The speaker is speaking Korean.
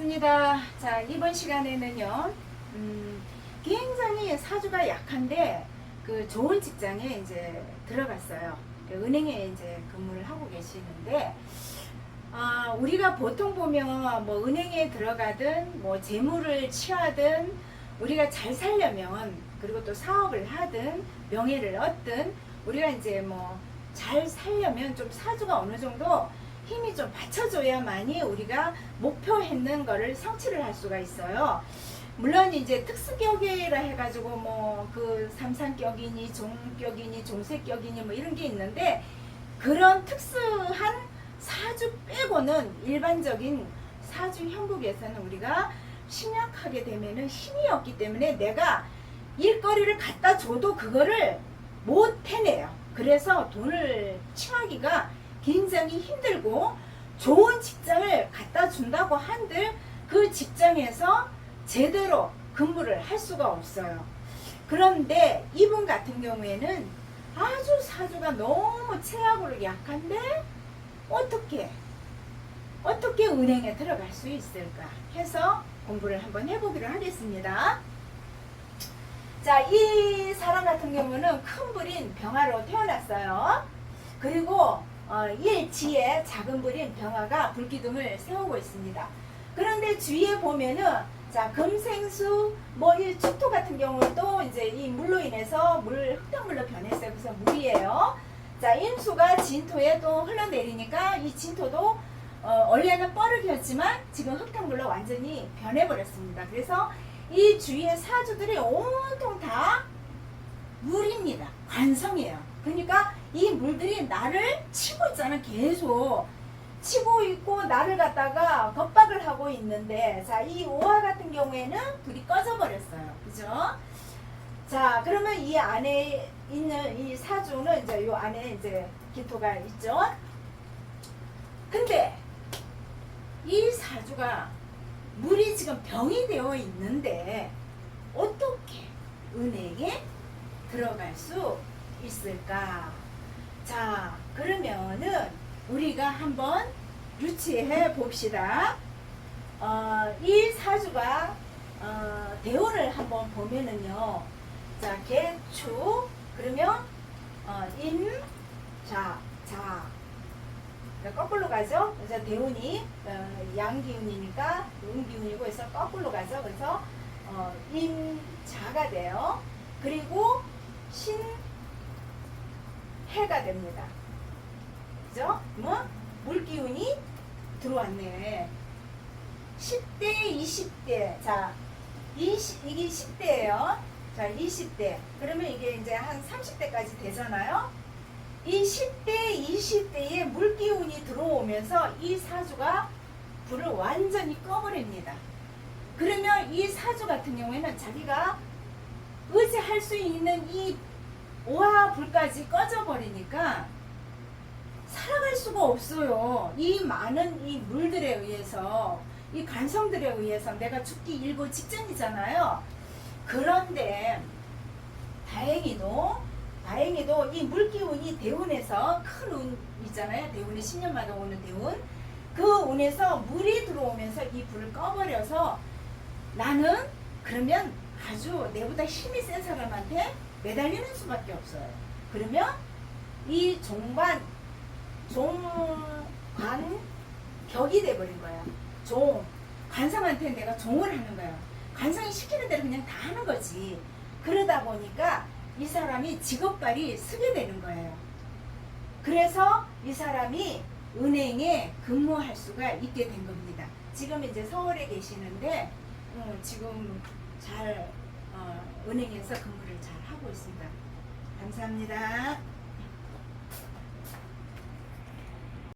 반갑습니다. 자, 이번 시간에는요, 음, 굉장히 사주가 약한데, 그 좋은 직장에 이제 들어갔어요. 그 은행에 이제 근무를 하고 계시는데, 아, 우리가 보통 보면 뭐 은행에 들어가든, 뭐 재물을 취하든, 우리가 잘 살려면, 그리고 또 사업을 하든, 명예를 얻든, 우리가 이제 뭐 잘 살려면 좀 사주가 어느 정도 힘이 좀 받쳐줘야만이 우리가 목표했는 거를 성취를 할 수가 있어요. 물론 이제 특수격이라 해가지고 뭐 그 삼산격이니 종격이니 종색격이니 뭐 이런 게 있는데 그런 특수한 사주 빼고는 일반적인 사주 형국에서는 우리가 심약하게 되면은 힘이 없기 때문에 내가 일거리를 갖다 줘도 그거를 못 해내요. 그래서 돈을 취하기가 굉장히 힘들고 좋은 직장을 갖다 준다고 한들 그 직장에서 제대로 근무를 할 수가 없어요. 그런데 이분 같은 경우에는 아주 사주가 너무 최악으로 약한데 어떻게 어떻게 은행에 들어갈 수 있을까 해서 공부를 한번 해보기로 하겠습니다. 자, 이 사람 같은 경우는 큰 불인 병화로 태어났어요. 그리고 어, 일지에 작은 불인 병화가 불기둥을 세우고 있습니다. 그런데 주위에 보면은 자 금생수 뭐이 축토 같은 경우도 이제 이 물로 인해서 물 흙탕물로 변했어요. 그래서 물이에요. 자 임수가 진토에 또 흘러내리니까 이 진토도 어, 원래는 뻘흙이었지만 지금 흙탕물로 완전히 변해버렸습니다. 그래서 이 주위의 사주들이 온통 다 물입니다. 관성이에요. 그러니까 이 물들이 나를 치고 있잖아. 계속 치고 있고 나를 갖다가 겁박을 하고 있는데 자 이 오화 같은 경우에는 불이 꺼져 버렸어요. 그죠? 자 그러면 이 안에 있는 이 사주는 이제 요 안에 이제 기토가 있죠. 근데 이 사주가 물이 지금 병이 되어 있는데 어떻게 은행에 들어갈 수 있을까? 자, 그러면은 우리가 한번 유치해 봅시다. 어, 이 사주가 어, 대운을 한번 보면은요. 자, 개축 그러면 어, 임, 자, 자. 거꾸로 가죠. 그래서 대운이 어, 양기운이니까 음기운이고 해서 거꾸로 가죠. 그래서 어, 임자가 돼요. 그리고 신 해가 됩니다. 그죠? 뭐 물기운이 들어왔네. 10대, 20대. 자, 20, 이게 10대예요. 자, 20대. 그러면 이게 이제 한 30대까지 되잖아요. 이 10대, 20대에 물기운이 들어오면서 이 사주가 불을 완전히 꺼버립니다. 그러면 이 사주 같은 경우에는 자기가 의지할 수 있는 이 오화 불까지 꺼져버리니까 살아갈 수가 없어요. 이 많은 이 물들에 의해서, 이 간성들에 의해서 내가 죽기 일보 직전이잖아요. 그런데 다행히도 다행히도 이 물기운이 대운에서 큰 운 있잖아요. 대운이 10년마다 오는 대운. 그 운에서 물이 들어오면서 이 불을 꺼버려서 나는 그러면 아주 내보다 힘이 센 사람한테 매달리는 수밖에 없어요. 그러면 이 종관, 종관 격이 돼버린 거야. 종, 관상한테 내가 종을 하는 거야. 관상이 시키는 대로 그냥 다 하는 거지. 그러다 보니까 이 사람이 직업발이 쓰게 되는 거예요. 그래서 이 사람이 은행에 근무할 수가 있게 된 겁니다. 지금 이제 서울에 계시는데 음, 지금 잘 어, 은행에서 근무를 잘 하고 있습니다. 감사합니다.